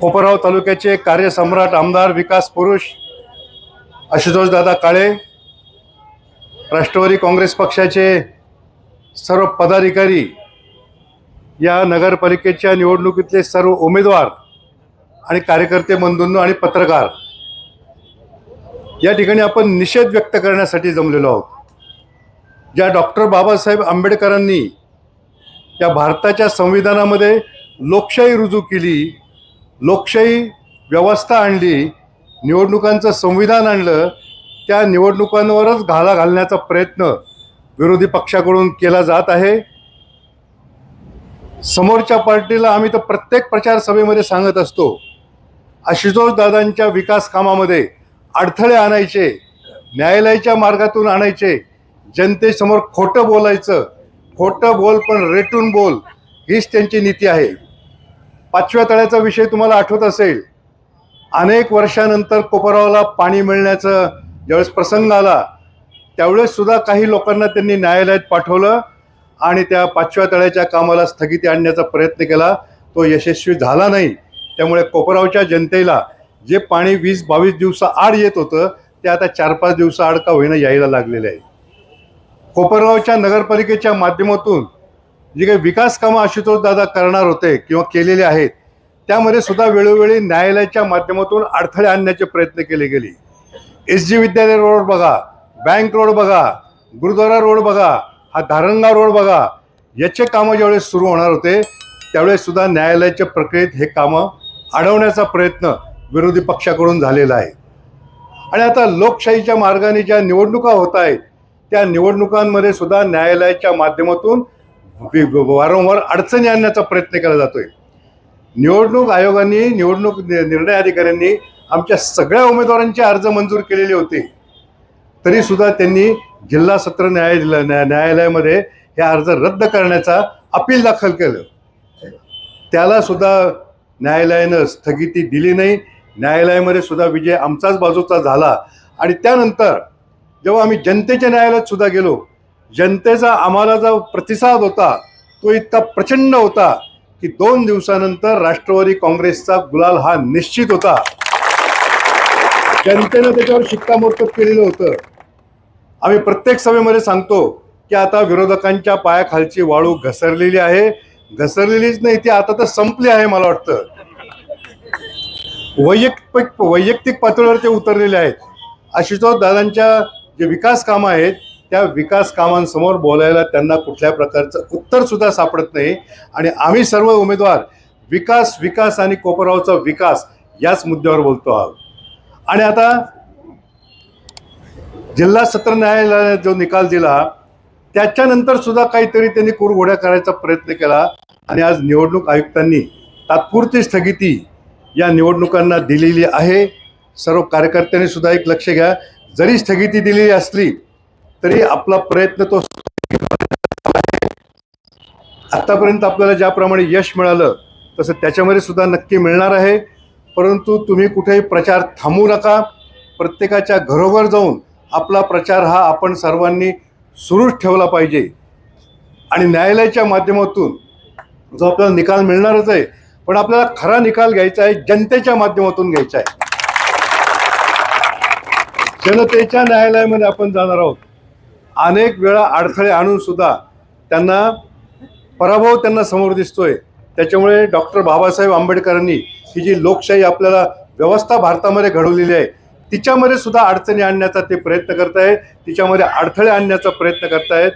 कोपरगाव तालुक्याचे कार्यसम्राट आमदार विकास पुरुष आशुतोष दादा काळे राष्ट्रवादी काँग्रेस पक्षाचे सर्व पदाधिकारी या नगरपालिकेच्या निवडणुकीतले सर्व उमेदवार आणि कार्यकर्ते बंधूंनो आणि पत्रकार या ठिकाणी आपण निषेध व्यक्त करण्यासाठी जमलेलो आहोत. ज्या डॉक्टर बाबासाहेब आंबेडकरांनी या भारताच्या संविधानामध्ये लोकशाही रुजू केली लोकशाही व्यवस्था आणली निवडणुकांचं संविधान आणलं त्या निवडणुकांवरच घाला घालण्याचा प्रयत्न विरोधी पक्षाकडून केला जात आहे. समोरच्या पार्टीला आम्ही तर प्रत्येक प्रचार सभेमध्ये सांगत असतो आशुतोष दादांच्या विकास कामामध्ये अडथळे आणायचे न्यायालयाच्या मार्गातून आणायचे जनतेसमोर खोटं बोलायचं खोटं बोल पण रेटून बोल हीच त्यांची नीती आहे. पाचव्या तळ्याचा विषय तुम्हाला आठवत असेल अनेक वर्षानंतर कोपरावाला पाणी मिळण्याचं ज्यावेळेस प्रसंग आला त्यावेळेस सुद्धा काही लोकांना त्यांनी न्यायालयात पाठवलं आणि त्या पाचव्या तळ्याच्या कामाला स्थगिती आणण्याचा प्रयत्न केला. तो यशस्वी झाला नाही. त्यामुळे कोपरावच्या जनतेला जे पाणी वीस बावीस दिवसाआड येत होतं ते आता चार पाच दिवसाआड का होईना यायला लागलेलं आहे. कोपरगावच्या नगरपालिकेच्या माध्यमातून जी काही विकास कामं आशुतोष दादा करणार होते किंवा केलेले आहेत त्यामध्ये सुद्धा वेळोवेळी न्यायालयाच्या माध्यमातून अडथळे आणण्याचे प्रयत्न केले गेले. एस जी विद्यालय रोड बघा बँक रोड बघा गुरुद्वारा रोड बघा हा धारंगा रोड बघा याचे कामं ज्यावेळेस सुरू होणार होते त्यावेळेस सुद्धा न्यायालयाच्या प्रक्रियेत हे कामं अडवण्याचा प्रयत्न विरोधी पक्षाकडून झालेला आहे. आणि आता लोकशाहीच्या मार्गाने ज्या निवडणुका होत आहेत त्या निवडणुकांमध्ये सुद्धा न्यायालयाच्या माध्यमातून वारंवार अडचणी आणण्याचा प्रयत्न केला जातोय. निवडणूक आयोगाने निवडणूक नि- निर्णय अधिकाऱ्यांनी आमच्या सगळ्या उमेदवारांचे अर्ज मंजूर केलेले होते. तरी सुद्धा त्यांनी जिल्हा सत्र न्यायालय न्या- न्यायालयामध्ये हे अर्ज रद्द करण्याचा अपील दाखल केलं. त्याला सुद्धा न्यायालयानं स्थगिती दिली नाही. न्यायालयामध्ये सुद्धा विजय आमचाच बाजूचा झाला. आणि त्यानंतर जेव्हा आम्ही जनतेच्या न्यायालयात सुद्धा गेलो जनतेचा आम्हाला जो प्रतिसाद होता तो इतका प्रचंड होता की दोन दिवसानंतर राष्ट्रवादी काँग्रेसचा गुलाल हा निश्चित होता. जनतेनं त्याच्यावर शिक्कामोर्तब केलेलं होतं. आम्ही प्रत्येक सभेमध्ये सांगतो की आता विरोधकांच्या पायाखालची वाळू घसरलेली आहे. घसरलेलीच नाही ती आता तर संपली आहे मला वाटतं. वैयक्तिक वैयक्तिक पातळीवर ते उतरलेले आहेत. आशुतोष दादांच्या जे विकास कामं आहेत त्या विकास कामांसमोर बोलायला त्यांना कुठल्या प्रकारचं उत्तर सुद्धा सापडत नाही. आणि आम्ही सर्व उमेदवार विकास विकास आणि कोपरावचा विकास याच मुद्द्यावर बोलतो आहोत. आणि आता जिल्हा सत्र न्यायालयाने जो निकाल दिला त्याच्यानंतर सुद्धा काहीतरी त्यांनी कुरघोड्या करायचा प्रयत्न केला. आणि आज निवडणूक आयुक्तांनी तात्पुरती स्थगिती या निवडणुकांना दिलेली आहे. सर्व कार्यकर्त्यांनी सुद्धा एक लक्ष घ्या. जरी स्थगिती दिलेली असली तरी आपला प्रयत्न तो आतापर्यंत आपल्याला ज्याप्रमाणे यश मिळालं तसं त्याच्यामध्ये सुद्धा नक्की मिळणार आहे. परंतु तुम्ही कुठेही प्रचार थांबू नका. प्रत्येकाच्या घरोघर जाऊन आपला प्रचार हा आपण सर्वांनी सुरूच ठेवला पाहिजे. आणि न्यायालयाच्या माध्यमातून जो आपल्याला निकाल मिळणारच आहे पण आपल्याला खरा निकाल घ्यायचा आहे जनतेच्या माध्यमातून घ्यायचा आहे. जनतेच्या न्यायालयामध्ये आपण जाणार आहोत. अनेक वेळा अडथळे आणून सुद्धा त्यांना पराभव त्यांना समोर दिसतोय. त्याच्यामुळे डॉक्टर बाबासाहेब आंबेडकरांनी ही जी लोकशाही आपल्याला व्यवस्था भारतामध्ये घडवलेली आहे तिच्यामध्ये सुद्धा अडचणी आणण्याचा ते प्रयत्न करतायत तिच्यामध्ये अडथळे आणण्याचा प्रयत्न करतायत.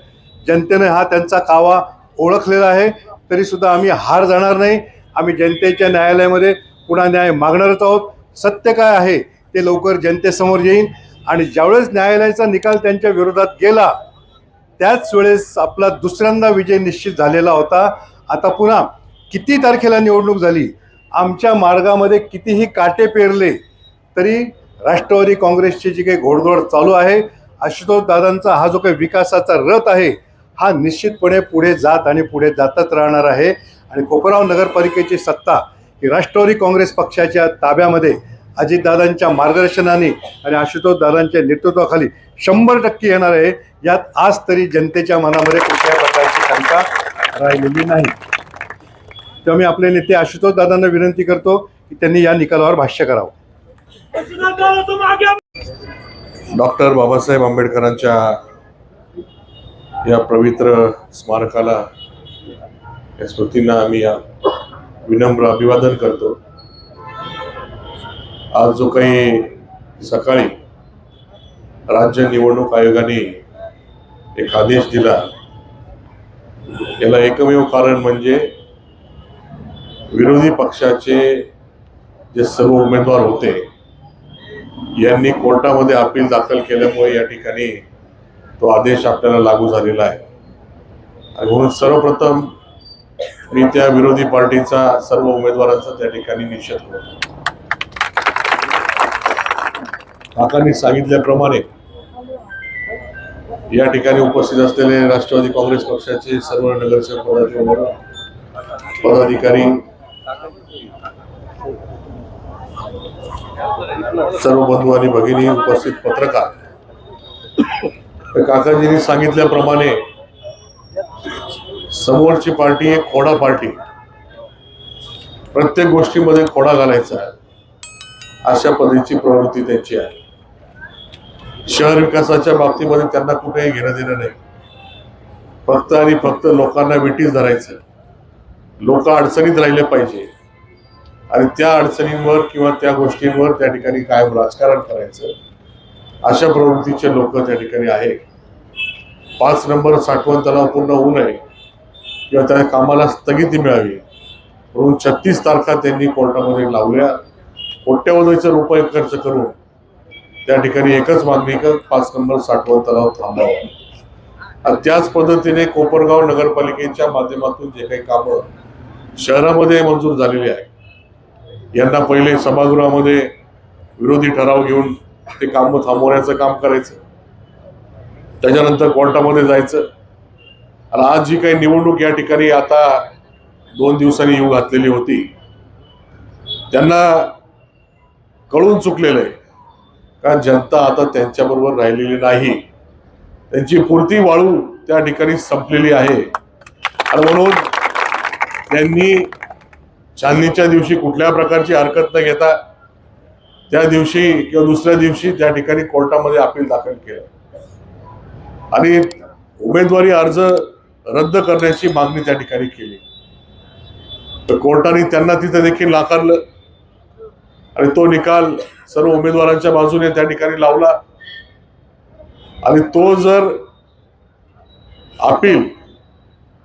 जनतेने हा त्यांचा कावा ओळखलेला आहे तरी सुद्धा आम्ही हार जाणार नाही. आम्ही जनतेच्या न्यायालयामध्ये पुन्हा न्याय मागणारच आहोत. सत्य काय आहे ते लवकर जनतेसमोर येईल आणि ज्यावेळेस न्यायालयाचा निकाल त्यांच्या विरोधात गेला त्याच वेळेस आपला दुसऱ्यांदा विजय निश्चित झालेला होता. आता पुन्हा किती तारखेला निवडणूक झाली? आमच्या मार्गामध्ये कितीही काटे पेरले तरी राष्ट्रवादी काँग्रेसची जी काही घोडदौड चालू आहे आशुतोष दादांचा हा जो काही विकासाचा रथ आहे हा निश्चितपणे पुढे जात आणि पुढे जातच राहणार आहे. आणि कोपराव नगरपालिकेची सत्ता ही राष्ट्रवादी काँग्रेस पक्षाच्या ताब्यामध्ये अजितदादांच्या मार्गदर्शनाने आणि आशुतोषदादांच्या नेतृत्वाखाली शंभर टक्के येणार आहे. यात आज तरी जनतेच्या मनामध्ये कुठल्याही प्रकारची शंका राहिलेली नाही. तेव्हा मी आपले नेते आशुतोषदादांना विनंती करतो की त्यांनी या निकालावर भाष्य करावं. डॉक्टर बाबासाहेब आंबेडकरांच्या या पवित्र स्मारकाला या स्मृतींना आम्ही या विनम्र अभिवादन करतो. आज जो काही सकाळी राज्य निवडणूक आयोगाने एक आदेश दिला याला एकमेव कारण म्हणजे विरोधी पक्षाचे जे सर्व उमेदवार होते यांनी कोर्टामध्ये अपील दाखल केल्यामुळे या ठिकाणी तो आदेश आपल्याला लागू झालेला आहे. आणि म्हणून सर्वप्रथम मी त्या विरोधी पार्टीचा सर्व उमेदवारांचा त्या ठिकाणी निषेध करतो. काकांनी सांगितल्याप्रमाणे या ठिकाणी उपस्थित असलेले राष्ट्रवादी काँग्रेस पक्षाचे सर्व नगरसेवक पदाधिकारी सर्व बंधू आणि भगिनी उपस्थित पत्रकार तर काकाजींनी सांगितल्याप्रमाणे समोरची पार्टी एक खोडा पार्टी. प्रत्येक गोष्टीमध्ये खोडा घालायचा. अशा पद्धतीची प्रवृत्ती त्यांची आहे. शहर विकासाच्या बाबतीमध्ये त्यांना कुठेही घेणं देणं नाही. फक्त आणि फक्त लोकांना विटीस धरायचं. लोक अडचणीत राहिले पाहिजे. आणि त्या अडचणींवर किंवा त्या गोष्टींवर त्या ठिकाणी कायम राजकारण करायचं. अशा प्रवृत्तीचे लोक त्या ठिकाणी आहे पाच नंबर साठवण तलाव पूर्ण होऊ नये. किंवा त्या कामाला स्थगिती मिळावी. म्हणून छत्तीस तारखा त्यांनी कोर्टामध्ये लावल्या. कोट्यवधीचे रुपये खर्च करून त्या ठिकाणी एकच मागणी पाच नंबर साठवण तलाव थांबावा? त्याच पद्धतीने कोपरगाव नगरपालिकेच्या माध्यमातून जे काही कामं शहरामध्ये मंजूर झालेली आहे यांना पहिले सभागृहामध्ये विरोधी ठराव घेऊन ते काम थांबवण्याचं काम करायचं त्याच्यानंतर कोर्टामध्ये जायचं. आणि आज जी काही निवडणूक या ठिकाणी आता दोन दिवसांनी येऊ घातलेली होती त्यांना कळून चुकलेलं आहे कारण जनता आता त्यांच्याबरोबर राहिलेली नाही? त्यांची पुरती वाळू त्या ठिकाणी संपलेली आहे. आणि म्हणून त्यांनी चांदणीच्या दिवशी कुठल्या प्रकारची हरकत न घेता त्या दिवशी किंवा दुसऱ्या दिवशी त्या ठिकाणी कोर्टामध्ये अपील दाखल केलं. आणि उमेदवारी अर्ज रद्द करण्याची मागणी त्या ठिकाणी केली. तर कोर्टाने त्यांना तिथे देखील नाकारलं. आणि तो निकाल सर्व उमेदवारांच्या बाजूने त्या ठिकाणी लावला. आणि तो जर अपील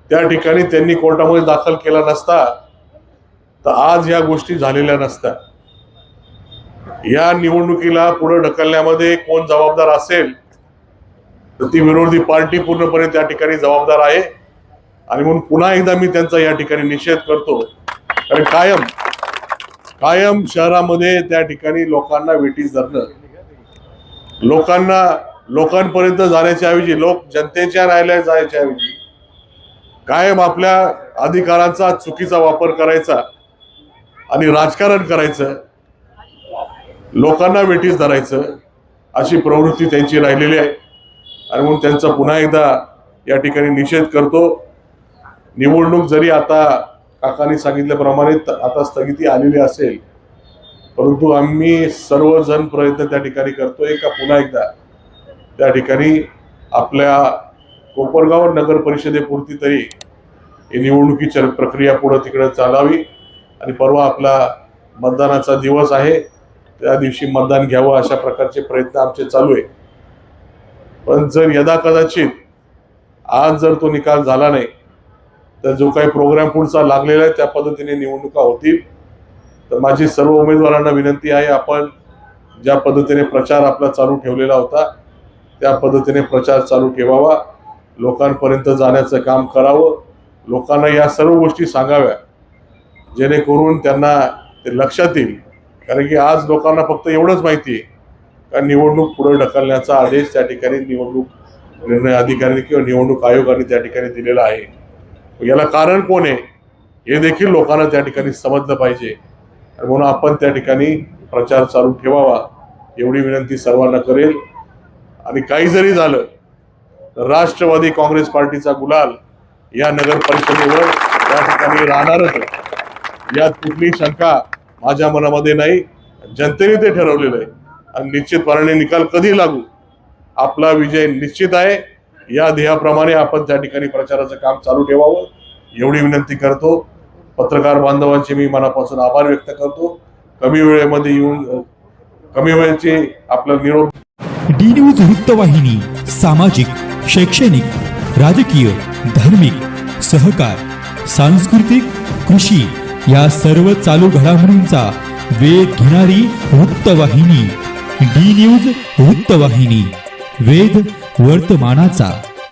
त्या ठिकाणी त्यांनी कोर्टामध्ये दाखल केला नसता तर आज या गोष्टी झालेल्या नसत्या. या निवडणुकीला पुढे ढकलण्यामध्ये कोण जबाबदार असेल तर ती विरोधी पार्टी पूर्णपणे त्या ठिकाणी जबाबदार आहे. आणि म्हणून पुन्हा एकदा मी त्यांचा या ठिकाणी निषेध करतो. कारण कायम कायम शहरामध्ये त्या ठिकाणी लोकांना वेटीस धरणं. लोकांना लोकांपर्यंत जाण्याच्या ऐवजी लोक जनतेच्या न्यायालयात जाण्याच्या ऐवजी कायम आपल्या अधिकारांचा चुकीचा वापर करायचा आणि राजकारण करायचं लोकांना वेटीस धरायचं अशी प्रवृत्ती त्यांची राहिलेली आहे. आणि म्हणून त्यांचा पुन्हा एकदा या ठिकाणी निषेध करतो. निवडणूक जरी आता काकांनी सांगितल्याप्रमाणे त- आता स्थगिती आलेली असेल परंतु आम्ही सर्वजण प्रयत्न त्या ठिकाणी करतोय का पुन्हा एकदा त्या ठिकाणी आपल्या कोपरगाव नगर परिषदेपुरती तरी ही निवडणुकीची प्रक्रिया पुढं तिकडे चालावी. आणि परवा आपला मतदानाचा दिवस आहे त्या दिवशी मतदान घ्यावं अशा प्रकारचे प्रयत्न आमचे चालू आहे. पण जर यदा कदाचित आज जर तो निकाल झाला नाही तर जो काही प्रोग्राम पुढचा लागलेला आहे त्या पद्धतीने निवडणुका होतील. तर माझी सर्व उमेदवारांना विनंती आहे आपण ज्या पद्धतीने प्रचार आपला चालू ठेवलेला होता त्या पद्धतीने प्रचार चालू ठेवावा. लोकांपर्यंत जाण्याचं काम करावं. लोकांना या सर्व गोष्टी सांगाव्या. जेणेकरून त्यांना ते लक्षात येईल. कारण की आज लोकांना फक्त एवढंच माहिती आहे का निवडणूक पुढे ढकलण्याचा आदेश त्या ठिकाणी निवडणूक निर्णय अधिकाऱ्यांनी किंवा निवडणूक आयोगाने त्या ठिकाणी दिलेला आहे. याला कारण कोण आहे? हे देखील लोकांना त्या ठिकाणी समजलं पाहिजे. म्हणून आपण त्या ठिकाणी प्रचार चालू ठेवावा एवढी विनंती सर्वांना करेल. आणि काही जरी झालं तर राष्ट्रवादी काँग्रेस पार्टीचा गुलाल या नगर परिषदेवर त्या ठिकाणी राहणारच यात कुठली शंका माझ्या मनामध्ये नाही. जनतेने ते ठरवलेलं आहे. आणि निश्चितपणाने निकाल कधी लागू? आपला विजय निश्चित आहे. या ध्येयाप्रमाणे आपण त्या ठिकाणी प्रचाराचं काम चालू ठेवावं. एवढी विनंती करतो. पत्रकार बांधवांचे मी मनापासून आभार व्यक्त करतो. कमी वेळेमध्ये येऊन कमी वेळेचे आपला निरोप डी न्यूज वृत्तवाहिनी सामाजिक शैक्षणिक राजकीय धार्मिक सहकार सांस्कृतिक कृषी या सर्व चालू घडामोडींचा वेध घेणारी वृत्तवाहिनी डी न्यूज वृत्तवाहिनी वेध वर्तमानाचा